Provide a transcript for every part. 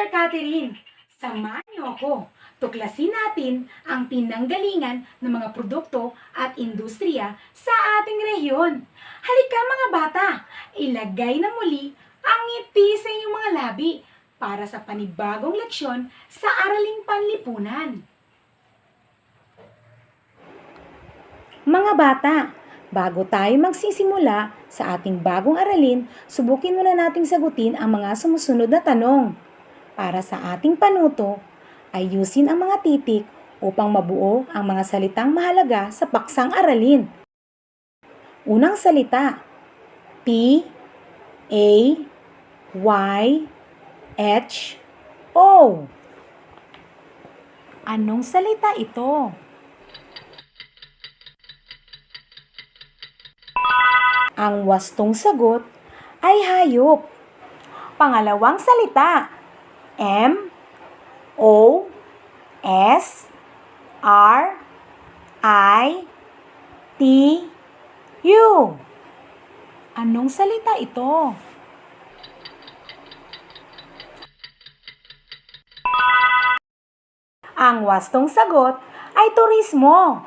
Teacher Catherine. Samahan niyo ako. Tuklasin natin ang pinanggalingan ng mga produkto at industriya sa ating rehiyon. Halika mga bata, ilagay na muli ang ngiti sa inyong mga labi para sa panibagong leksyon sa Araling Panlipunan. Mga bata, bago tayo magsisimula sa ating bagong aralin, subukin muna nating sagutin ang mga sumusunod na tanong. Para sa ating panuto, ayusin ang mga titik upang mabuo ang mga salitang mahalaga sa paksang aralin. Unang salita, P, A, Y, H, O. Anong salita ito? Ang wastong sagot ay hayop. Pangalawang salita, M, O, S, R, I, T, U. Anong salita ito? Ang wastong sagot ay turismo.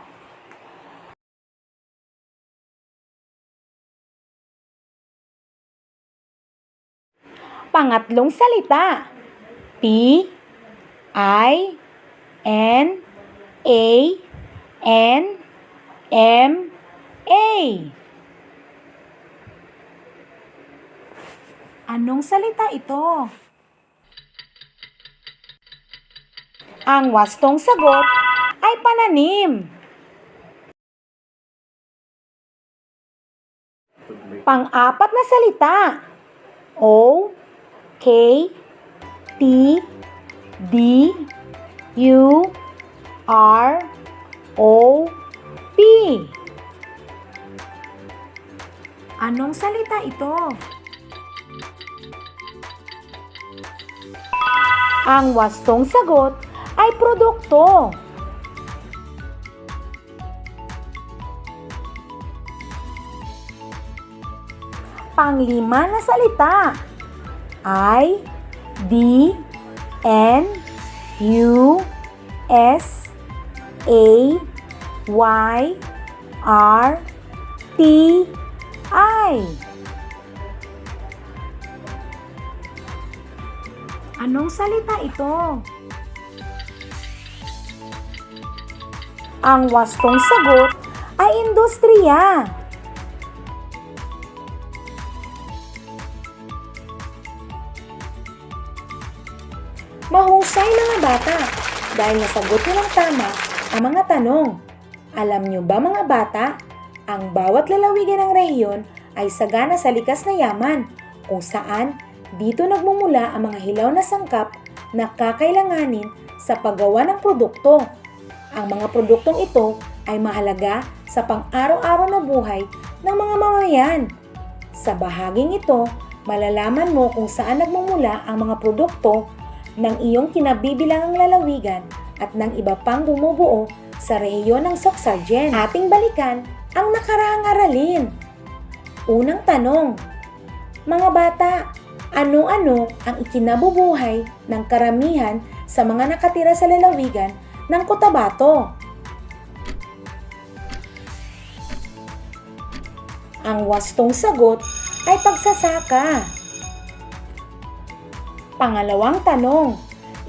Pangatlong salita. P, I, N, A, N, M, A. Anong salita ito? Ang wastong sagot ay pananim. Pang-apat na salita. O, K, T, D, U, R, O, P. Anong salita ito? Ang wastong sagot ay produkto. Panglima na salita. I, D, N, U, S, A, Y, R, T, I. Anong salita ito? Ang wastong sagot ay industriya. Mahusay mga bata dahil nasagot nyo ng tama ang mga tanong. Alam nyo ba mga bata, ang bawat lalawigan ng rehiyon ay sagana sa likas na yaman kung saan dito nagmumula ang mga hilaw na sangkap na kakailanganin sa paggawa ng produkto. Ang mga produktong ito ay mahalaga sa pang-araw-araw na buhay ng mga mamamayan. Sa bahaging ito, malalaman mo kung saan nagmumula ang mga produkto ng iyong kinabibilangang lalawigan at ng iba pang bumubuo sa rehiyon ng Soxargen. Ating balikan ang nakarahang aralin. Unang tanong, mga bata, ano-ano ang ikinabubuhay ng karamihan sa mga nakatira sa lalawigan ng Cotabato? Ang wastong sagot ay pagsasaka. Pangalawang tanong,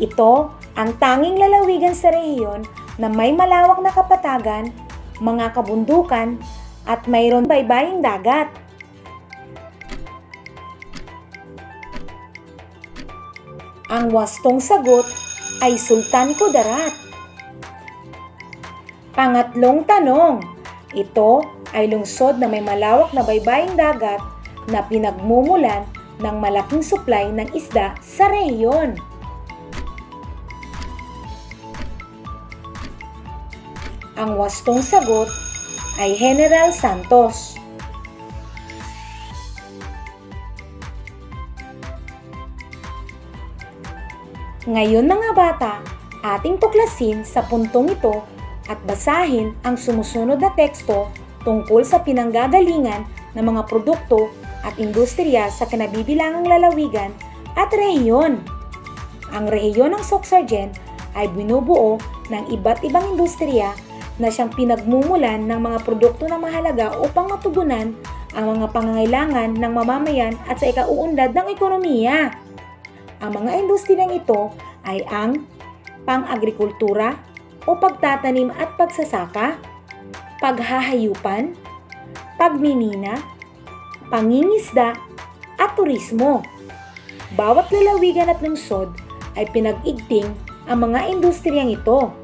ito ang tanging lalawigan sa rehiyon na may malawak na kapatagan mga kabundukan, at mayroon baybaying dagat. Ang wastong sagot ay Sultan Kudarat. Pangatlong tanong, ito ay lungsod na may malawak na baybaying dagat na pinagmumulan ng malaking supply ng isda sa rehiyon. Ang wastong sagot ay General Santos. Ngayon mga bata, ating tuklasin sa puntong ito at basahin ang sumusunod na teksto tungkol sa pinanggagalingan ng mga produkto at industriya sa kinabibilangang lalawigan at rehiyon. Ang rehiyon ng Soxargen ay binubuo ng iba't ibang industriya na siyang pinagmumulan ng mga produkto na mahalaga upang matugunan ang mga pangangailangan ng mamamayan at sa ikauunlad ng ekonomiya. Ang mga industriyang ito ay ang pang-agrikultura o pagtatanim at pagsasaka, paghahayupan, pagmimina, pangingisda, at turismo. Bawat lalawigan at lungsod ay pinag-igting ang mga industriyang ito.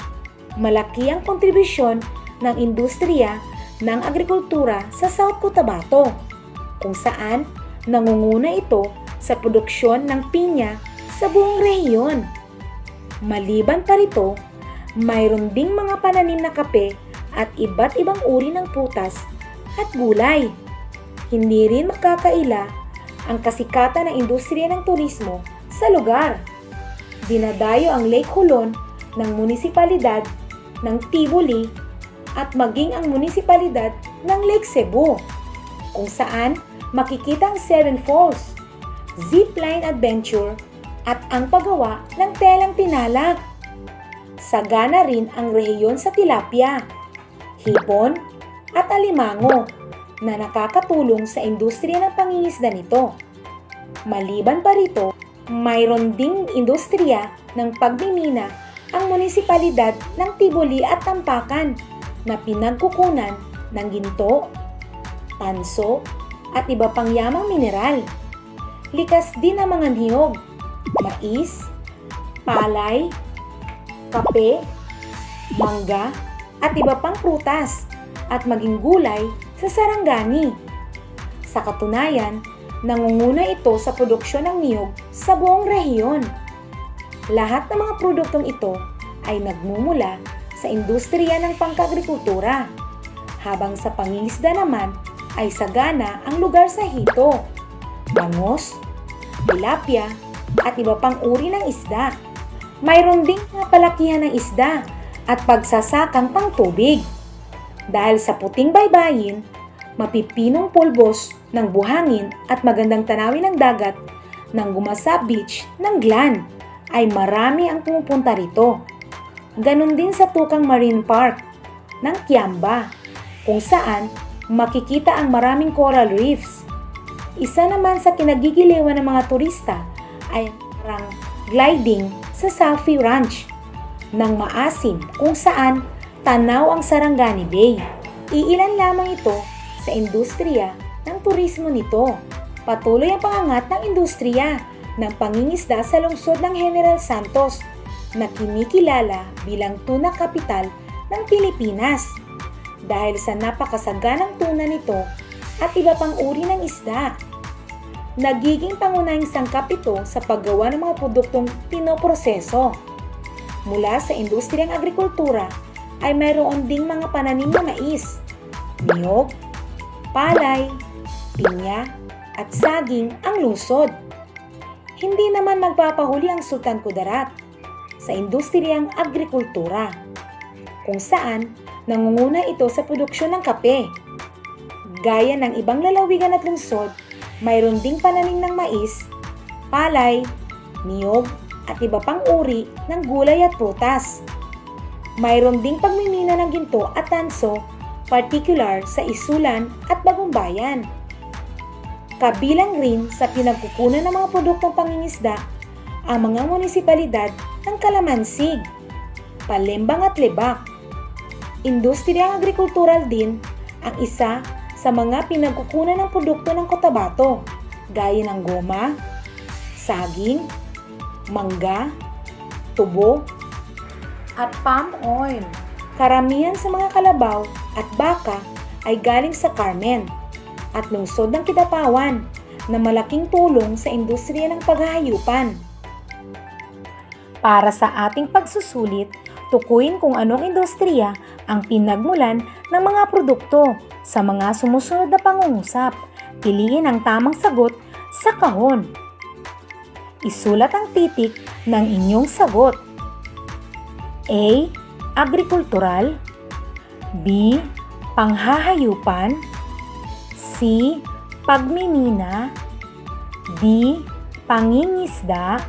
Malaki ang kontribusyon ng industriya ng agrikultura sa South Cotabato, kung saan nangunguna ito sa produksyon ng pinya sa buong rehiyon. Maliban pa rito, mayroon ding mga pananim na kape at iba't ibang uri ng prutas at gulay. Hindi rin makakaila ang kasikatan ng industriya ng turismo sa lugar. Dinadayo ang Lake Hulon ng munisipalidad ng Tiboli at maging ang munisipalidad ng Lake Cebu, kung saan makikita ang Seven Falls, zipline adventure at ang paggawa ng telang tinalak. Sagana rin ang rehiyon sa tilapia, hipon at alimango na nakakatulong sa industriya ng pangingisda nito. Maliban pa rito, mayroon ding industriya ng pagmimina ang munisipalidad ng Tiboli at Tampakan na pinagkukunan ng ginto, tanso at iba pang yamang mineral. Likas din ang mga niyog, mais, palay, kape, mangga at iba pang prutas at maging gulay sa sarangani. Sa katunayan, nangunguna ito sa produksyon ng niyog sa buong rehiyon. Lahat ng mga produktong ito ay nagmumula sa industriya ng pangkagrikultura, habang sa pangingisda naman ay sagana ang lugar sa hito, bangos, tilapia, at iba pang uri ng isda. Mayroon ding palakihan ng isda at pagsasakang pangtubig. Dahil sa puting baybayin, mapipinong pulbos ng buhangin at magandang tanawin ng dagat ng Gumasa Beach ng Glan ay marami ang pumupunta rito. Ganon din sa Tukang Marine Park ng Kiamba kung saan makikita ang maraming coral reefs. Isa naman sa kinagigiliwan ng mga turista ay parang gliding sa Safi Ranch ng maasim kung saan tanaw ang Sarangani Bay. Iilan lamang ito sa industriya ng turismo nito. Patuloy ang pangangat ng industriya ng pangingisda sa lungsod ng General Santos na kinikilala bilang tuna kapital ng Pilipinas dahil sa napakasaganang tuna nito at iba pang uri ng isda. Nagiging pangunahing sangkap ito sa paggawa ng mga produktong pinoproseso. Mula sa industriyang agrikultura ay mayroon ding mga pananim na mais, niyog, palay, pinya, at saging ang lungsod. Hindi naman magpapahuli ang Sultan Kudarat sa industriyang agrikultura, kung saan nangunguna ito sa produksyon ng kape. Gaya ng ibang lalawigan at lungsod, mayroon ding pananim ng mais, palay, niyog, at iba pang uri ng gulay at prutas. Mayroon ding pagmimina ng ginto at tanso, particular sa Isulan at Bagumbayan. Kabilang rin sa pinagkukunan ng mga produktong pangingisda ang mga munisipalidad ng Kalamansig, Palembang at Lebak. industriyang agrikultural din ang isa sa mga pinagkukunan ng produkto ng Cotabato, gaya ng goma, saging, mangga, tubo, at palm oil. Karamihan sa mga kalabaw at baka ay galing sa Carmen at lungsod ng Kidapawan na malaking tulong sa industriya ng paghahayupan. Para sa ating pagsusulit, tukuyin kung anong industriya ang pinagmulan ng mga produkto sa mga sumusunod na pangungusap. Piliin ang tamang sagot sa kahon. Isulat ang titik ng inyong sagot. A. Agrikultural B. Panghahayupan C. Pagmimina D. Pangingisda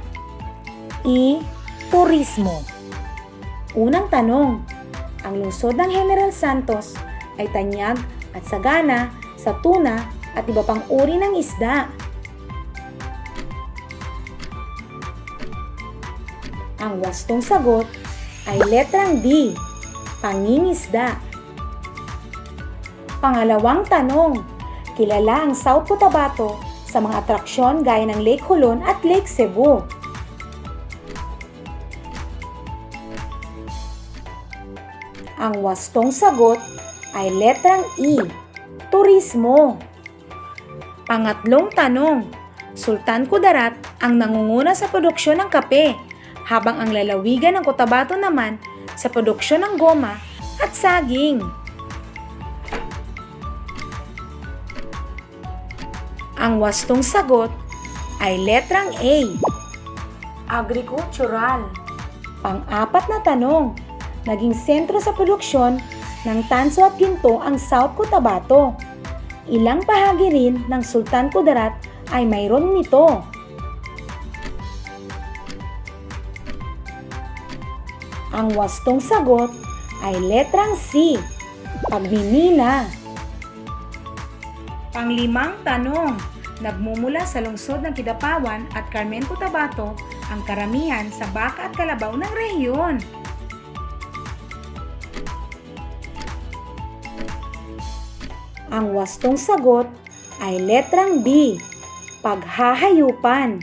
E. Turismo Unang tanong, ang lungsod ng General Santos ay tanyag at sagana sa tuna at iba pang uri ng isda. Ang wastong sagot ay letrang D, pangingisda. Pangalawang tanong, kilala ang South Cotabato sa mga atraksyon gaya ng Lake Hulon at Lake Cebu. Ang wastong sagot ay letrang E, turismo. Pangatlong tanong, Sultan Kudarat ang nangunguna sa produksyon ng kape, habang ang lalawigan ng Cotabato naman sa produksyon ng goma at saging. Ang wastong sagot ay letrang A, agricultural. Pang-apat na tanong, naging sentro sa produksyon ng tanso at ginto ang South Cotabato. Ilang bahagi rin ng Sultan Kudarat ay mayroon nito. Ang wastong sagot ay letrang C, pagmimina. Panglimang tanong, nagmumula sa lungsod ng Kidapawan at Carmen Cotabato ang karamihan sa baka at kalabaw ng rehiyon. Ang wastong sagot ay letrang B, paghahayupan.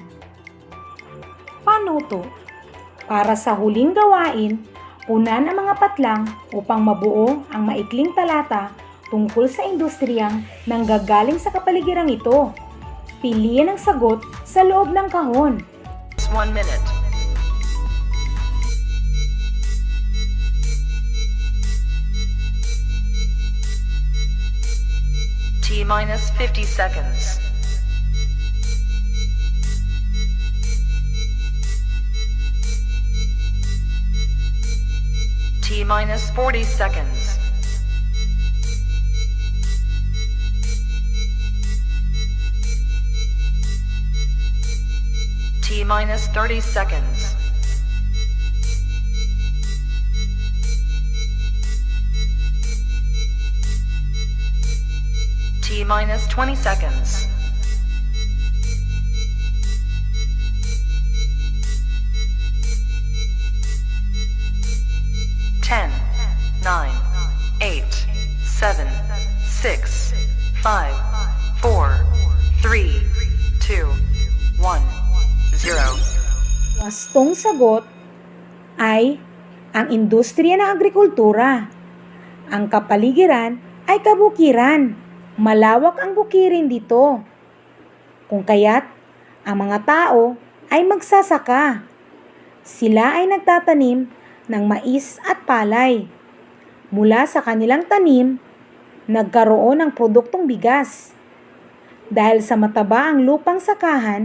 Panuto Para sa huling gawain, punan ang mga patlang upang mabuo ang maikling talata tungkol sa industriyang nanggagaling sa kapaligirang ito. Piliin ang sagot sa loob ng kahon. One minute. T minus 50 seconds. T minus 40 seconds. T minus 30 seconds. T minus 20 seconds. Nine, eight, seven, six, five, four, three, two, one, zero. Wastong sagot ay ang industriya ng agrikultura. Ang kapaligiran ay kabukiran. Malawak ang bukirin dito. Kung kaya't, ang mga tao ay magsasaka. Sila ay nagtatanim ng mais at palay. Mula sa kanilang tanim, nagkaroon ng produktong bigas. Dahil sa mataba ang lupang sakahan,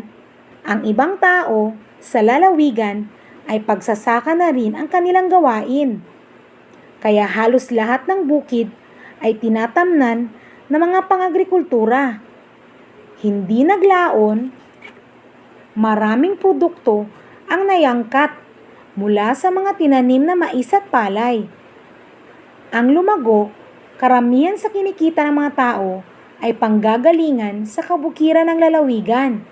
ang ibang tao sa lalawigan ay pagsasaka na rin ang kanilang gawain. Kaya halos lahat ng bukid ay tinatamnan ng mga pangagrikultura. Hindi naglaon, maraming produkto ang nayangkat mula sa mga tinanim na mais at palay. Ang lumago, karamihan sa kinikita ng mga tao ay panggagalingan sa kabukiran ng lalawigan.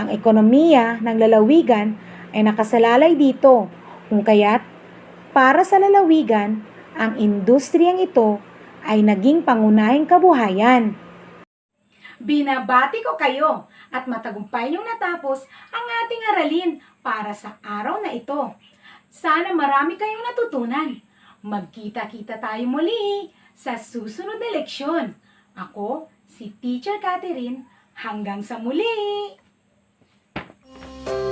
Ang ekonomiya ng lalawigan ay nakasalalay dito, kung kaya't para sa lalawigan ang industriyang ito ay naging pangunahing kabuhayan. Binabati ko kayo at matagumpay niyong natapos ang ating aralin para sa araw na ito. Sana marami kayong natutunan. Magkita-kita tayo muli sa susunod na leksyon. Ako, si Teacher Catherine. Hanggang sa muli! Thank you.